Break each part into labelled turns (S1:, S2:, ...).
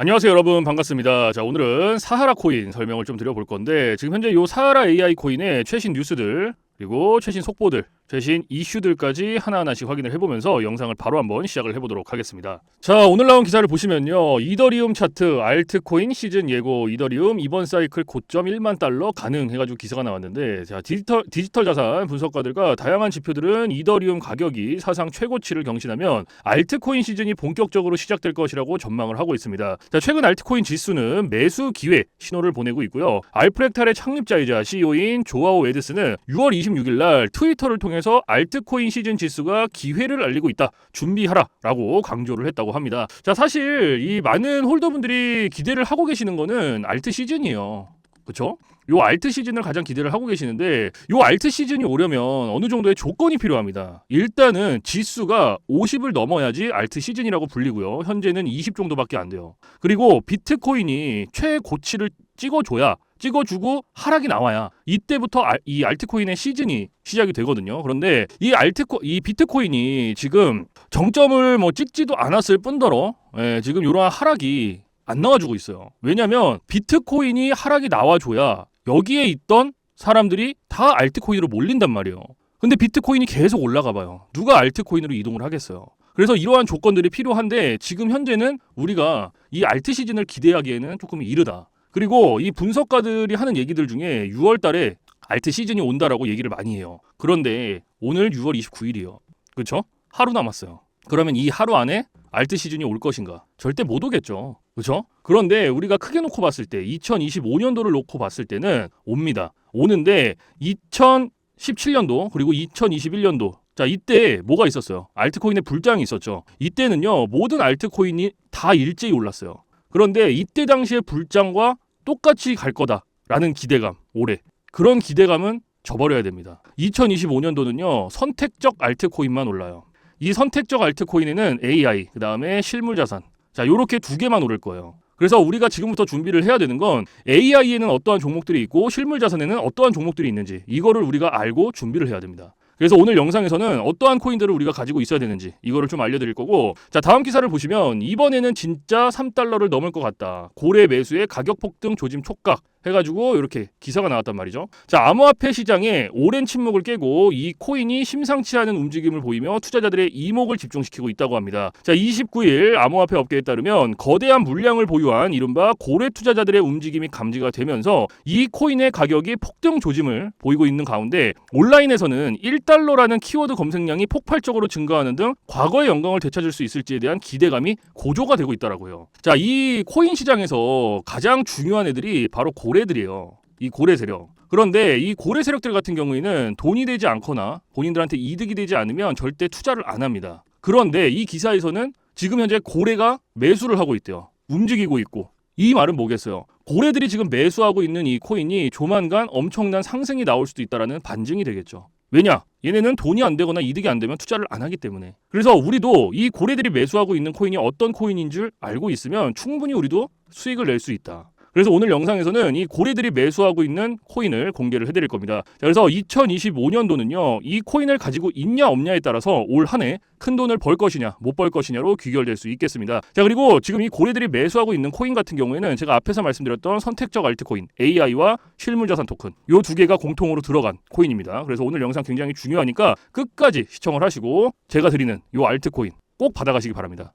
S1: 안녕하세요 여러분 반갑습니다. 자 오늘은 사하라 코인 설명을 좀 드려볼 건데 지금 현재 요 사하라 AI 코인의 최신 뉴스들 그리고 최신 속보들 최신 이슈들까지 하나하나씩 확인을 해보면서 영상을 바로 한번 시작을 해보도록 하겠습니다. 자 오늘 나온 기사를 보시면요 이더리움 차트 알트코인 시즌 예고 이더리움 이번 사이클 고점 1만 달러 가능 해가지고 기사가 나왔는데 자 디지털 디지털 자산 분석가들과 다양한 지표들은 이더리움 가격이 사상 최고치를 경신하면 알트코인 시즌이 본격적으로 시작될 것이라고 전망을 하고 있습니다. 자 최근 알트코인 지수는 매수 기회 신호를 보내고 있고요. 알프렉탈의 창립자이자 CEO인 조아오 웨드스는 6월 26일 날 트위터를 통해 서 알트코인 시즌 지수가 기회를 알리고 있다. 준비하라라고 강조를 했다고 합니다. 자, 사실 이 많은 홀더분들이 기대를 하고 계시는 거는 알트 시즌이에요. 그렇죠? 요 알트 시즌을 가장 기대를 하고 계시는데 요 알트 시즌이 오려면 어느 정도의 조건이 필요합니다. 일단은 지수가 50을 넘어야지 알트 시즌이라고 불리고요. 현재는 20 정도밖에 안 돼요. 그리고 비트코인이 최고치를 찍어줘야 찍어주고 하락이 나와야 이때부터 알- 이 알트코인의 시즌이 시작이 되거든요. 그런데 이 알트코 이 비트코인이 지금 정점을 뭐 찍지도 않았을 뿐더러 예, 지금 이러한 하락이 안 나와주고 있어요. 왜냐하면 비트코인이 하락이 나와줘야 여기에 있던 사람들이 다 알트코인으로 몰린단 말이에요. 근데 비트코인이 계속 올라가 봐요. 누가 알트코인으로 이동을 하겠어요. 그래서 이러한 조건들이 필요한데 지금 현재는 우리가 이 알트 시즌을 기대하기에는 조금 이르다. 그리고 이 분석가들이 하는 얘기들 중에 6월 달에 알트 시즌이 온다라고 얘기를 많이 해요. 그런데 오늘 6월 29일이요. 그렇죠? 하루 남았어요. 그러면 이 하루 안에 알트 시즌이 올 것인가? 절대 못 오겠죠. 그렇죠? 그런데 우리가 크게 놓고 봤을 때 2025년도를 놓고 봤을 때는 옵니다. 오는데 2017년도 그리고 2021년도 자 이때 뭐가 있었어요? 알트코인의 불장이 있었죠. 이때는요 모든 알트코인이 다 일제히 올랐어요. 그런데 이때 당시의 불장과 똑같이 갈 거다라는 기대감 올해 그런 기대감은 저버려야 됩니다. 2025년도는요 선택적 알트코인만 올라요. 이 선택적 알트코인에는 AI 그 다음에 실물 자산 자 요렇게 두 개만 오를 거예요. 그래서 우리가 지금부터 준비를 해야 되는 건 AI에는 어떠한 종목들이 있고 실물 자산에는 어떠한 종목들이 있는지 이거를 우리가 알고 준비를 해야 됩니다. 그래서 오늘 영상에서는 어떠한 코인들을 우리가 가지고 있어야 되는지 이거를 좀 알려드릴 거고 자 다음 기사를 보시면 이번에는 진짜 3달러를 넘을 것 같다. 고래 매수의 가격 폭등 조짐 촉각 해가지고 이렇게 기사가 나왔단 말이죠 자 암호화폐 시장에 오랜 침묵을 깨고 이 코인이 심상치 않은 움직임을 보이며 투자자들의 이목을 집중시키고 있다고 합니다 자 29일 암호화폐 업계에 따르면 거대한 물량을 보유한 이른바 고래 투자자들의 움직임이 감지가 되면서 이 코인의 가격이 폭등 조짐을 보이고 있는 가운데 온라인에서는 1달러라는 키워드 검색량이 폭발적으로 증가하는 등 과거의 영광을 되찾을 수 있을지에 대한 기대감이 고조가 되고 있다라고요. 자, 이 코인 시장에서 가장 중요한 애들이 바로 고 래들이에요. 이 고래 세력. 그런데 이 고래 세력들 같은 경우에는 돈이 되지 않거나 본인들한테 이득이 되지 않으면 절대 투자를 안 합니다. 그런데 이 기사에서는 지금 현재 고래가 매수를 하고 있대요. 움직이고 있고. 이 말은 뭐겠어요? 고래들이 지금 매수하고 있는 이 코인이 조만간 엄청난 상승이 나올 수도 있다라는 반증이 되겠죠. 왜냐? 얘네는 돈이 안 되거나 이득이 안 되면 투자를 안 하기 때문에. 그래서 우리도 이 고래들이 매수하고 있는 코인이 어떤 코인인 줄 알고 있으면 충분히 우리도 수익을 낼 수 있다. 그래서 오늘 영상에서는 이 고래들이 매수하고 있는 코인을 공개를 해드릴 겁니다. 자, 그래서 2025년도는요, 이 코인을 가지고 있냐 없냐에 따라서 올 한 해 큰 돈을 벌 것이냐 못 벌 것이냐로 귀결될 수 있겠습니다. 자 그리고 지금 이 고래들이 매수하고 있는 코인 같은 경우에는 제가 앞에서 말씀드렸던 선택적 알트코인 AI와 실물자산 토큰 요 두 개가 공통으로 들어간 코인입니다. 그래서 오늘 영상 굉장히 중요하니까 끝까지 시청을 하시고 제가 드리는 요 알트코인 꼭 받아가시기 바랍니다.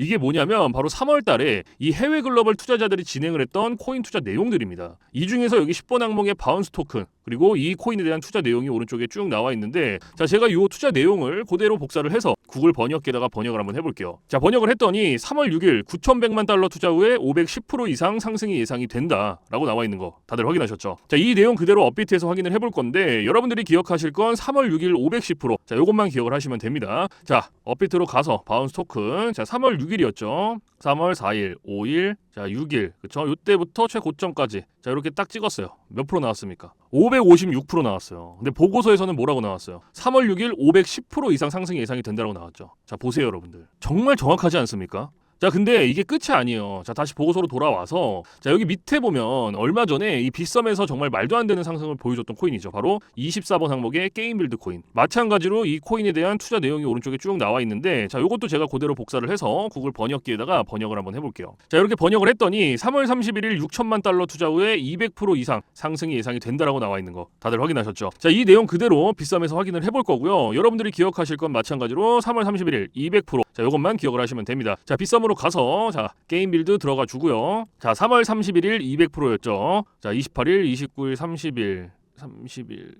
S1: 이게 뭐냐면 바로 3월 달에 이 해외 글로벌 투자자들이 진행을 했던 코인 투자 내용들입니다. 이 중에서 여기 10번 항목의 바운스 토큰 그리고 이 코인에 대한 투자 내용이 오른쪽에 쭉 나와 있는데 자 제가 이 투자 내용을 그대로 복사를 해서 구글 번역기에다가 번역을 한번 해볼게요. 자 번역을 했더니 3월 6일 9,100만 달러 투자 후에 510% 이상 상승이 예상이 된다라고 나와 있는 거 다들 확인하셨죠? 자 이 내용 그대로 업비트해서 확인을 해볼 건데 여러분들이 기억하실 건 3월 6일 510% 자, 요것만 기억을 하시면 됩니다. 자, 업비트로 가서 바운스 토큰. 자, 3월 6일이었죠. 3월 4일, 5일, 자, 6일. 그쵸? 요때부터 최고점까지. 자, 이렇게 딱 찍었어요. 몇 프로 나왔습니까? 556% 나왔어요. 근데 보고서에서는 뭐라고 나왔어요? 3월 6일 510% 이상 상승이 예상이 된다고 나왔죠. 자, 보세요, 여러분들. 정말 정확하지 않습니까? 자, 근데 이게 끝이 아니에요. 자, 다시 보고서로 돌아와서 자, 여기 밑에 보면 얼마 전에 이 빗썸에서 정말 말도 안 되는 상승을 보여줬던 코인이죠. 바로 24번 항목의 게임 빌드 코인. 마찬가지로 이 코인에 대한 투자 내용이 오른쪽에 쭉 나와 있는데 자, 요것도 제가 그대로 복사를 해서 구글 번역기에다가 번역을 한번 해 볼게요. 자, 이렇게 번역을 했더니 3월 31일 6천만 달러 투자 후에 200% 이상 상승이 예상이 된다라고 나와 있는 거 다들 확인하셨죠? 자, 이 내용 그대로 빗썸에서 확인을 해볼 거고요. 여러분들이 기억하실 건 마찬가지로 3월 31일 200% 자, 요것만 기억을 하시면 됩니다. 자, 빗썸으로 가서 자, 게임 빌드 들어가 주고요. 자, 3월 31일 200%였죠. 자, 28일, 29일, 30일, 30일,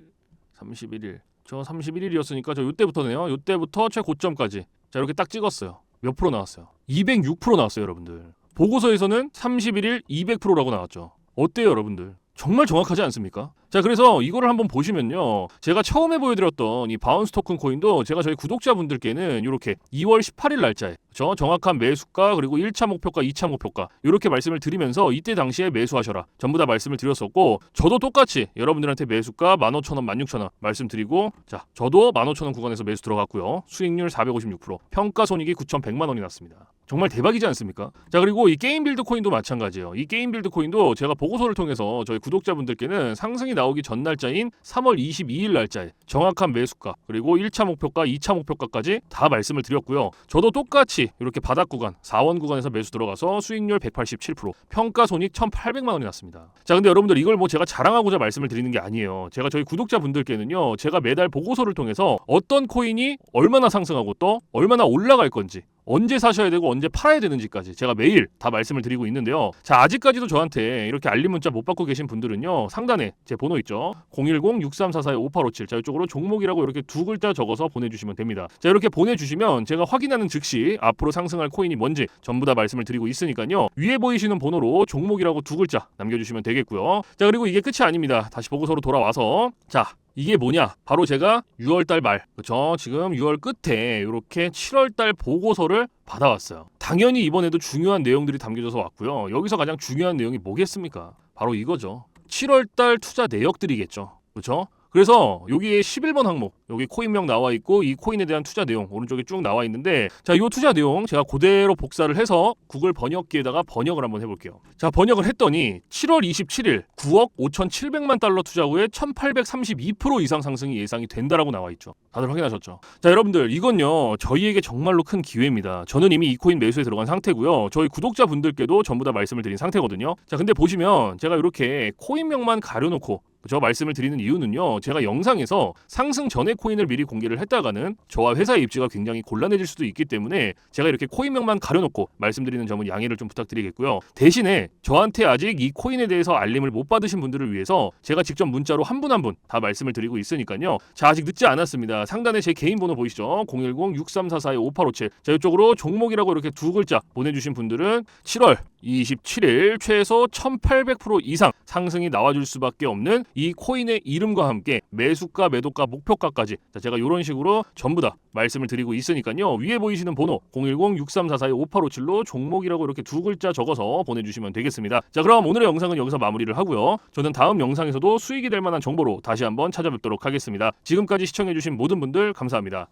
S1: 31일. 저 31일이었으니까 저 요때부터네요. 요때부터 최고점까지. 자, 이렇게 딱 찍었어요. 몇 프로 나왔어요? 206% 나왔어요, 여러분들. 보고서에서는 31일 200%라고 나왔죠. 어때요, 여러분들? 정말 정확하지 않습니까? 자, 그래서 이거를 한번 보시면요. 제가 처음에 보여드렸던 이 바운스 토큰 코인도 제가 저희 구독자분들께는 이렇게 2월 18일 날짜에 저 정확한 매수가 그리고 1차 목표가, 2차 목표가 이렇게 말씀을 드리면서 이때 당시에 매수하셔라. 전부 다 말씀을 드렸었고 저도 똑같이 여러분들한테 매수가 15,000원, 16,000원 말씀드리고 자, 저도 15,000원 구간에서 매수 들어갔고요. 수익률 456%, 평가 손익이 9,100만 원이 났습니다. 정말 대박이지 않습니까? 자, 그리고 이 게임 빌드 코인도 마찬가지예요. 이 게임 빌드 코인도 제가 보고서를 통해서 저희 구독자분들께는 상승이 나오기 전 날짜인 3월 22일 날짜에 정확한 매수가 그리고 1차 목표가, 2차 목표가까지 다 말씀을 드렸고요. 저도 똑같이 이렇게 바닥 구간, 4원 구간에서 매수 들어가서 수익률 187%, 평가 손익 1,800만 원이 났습니다. 자, 근데 여러분들 이걸 뭐 제가 자랑하고자 말씀을 드리는 게 아니에요. 제가 저희 구독자분들께는요. 제가 매달 보고서를 통해서 어떤 코인이 얼마나 상승하고 또 얼마나 올라갈 건지 언제 사셔야 되고 언제 팔아야 되는지까지 제가 매일 다 말씀을 드리고 있는데요. 자, 아직까지도 저한테 이렇게 알림 문자 못 받고 계신 분들은요. 상단에 제 번호 있죠. 010-6344-5857. 자, 이쪽으로 종목이라고 이렇게 두 글자 적어서 보내주시면 됩니다. 자, 이렇게 보내주시면 제가 확인하는 즉시 앞으로 상승할 코인이 뭔지 전부 다 말씀을 드리고 있으니까요. 위에 보이시는 번호로 종목이라고 두 글자 남겨주시면 되겠고요. 자, 그리고 이게 끝이 아닙니다. 다시 보고서로 돌아와서 자, 이게 뭐냐? 바로 제가 6월달 말, 그렇죠? 지금 6월 끝에 이렇게 7월달 보고서를 받아왔어요. 당연히 이번에도 중요한 내용들이 담겨져서 왔고요. 여기서 가장 중요한 내용이 뭐겠습니까? 바로 이거죠. 7월달 투자 내역들이겠죠. 그렇죠? 그래서 여기에 11번 항목 여기 코인명 나와 있고 이 코인에 대한 투자 내용 오른쪽에 쭉 나와 있는데 자, 이 투자 내용 제가 그대로 복사를 해서 구글 번역기에다가 번역을 한번 해볼게요. 자, 번역을 했더니 7월 27일 9억 5,700만 달러 투자 후에 1,832% 이상 상승이 예상이 된다라고 나와 있죠. 다들 확인하셨죠? 자, 여러분들 이건요 저희에게 정말로 큰 기회입니다. 저는 이미 이 코인 매수에 들어간 상태고요. 저희 구독자 분들께도 전부 다 말씀을 드린 상태거든요. 자, 근데 보시면 제가 이렇게 코인명만 가려놓고 저 말씀을 드리는 이유는요. 제가 영상에서 상승 전에 코인을 미리 공개를 했다가는 저와 회사의 입지가 굉장히 곤란해질 수도 있기 때문에 제가 이렇게 코인명만 가려놓고 말씀드리는 점은 양해를 좀 부탁드리겠고요. 대신에 저한테 아직 이 코인에 대해서 알림을 못 받으신 분들을 위해서 제가 직접 문자로 한 분 한 분 다 말씀을 드리고 있으니까요. 자, 아직 늦지 않았습니다. 상단에 제 개인 번호 보이시죠? 010-6344-5857. 자, 이쪽으로 종목이라고 이렇게 두 글자 보내주신 분들은 7월 27일 최소 1800% 이상 상승이 나와줄 수밖에 없는 이 코인의 이름과 함께 매수가, 매도가, 목표가까지 자, 제가 이런 식으로 전부 다 말씀을 드리고 있으니까요. 위에 보이시는 번호 010-6344-5857로 종목이라고 이렇게 두 글자 적어서 보내주시면 되겠습니다. 자, 그럼 오늘의 영상은 여기서 마무리를 하고요. 저는 다음 영상에서도 수익이 될 만한 정보로 다시 한번 찾아뵙도록 하겠습니다. 지금까지 시청해주신 모든 분들 감사합니다.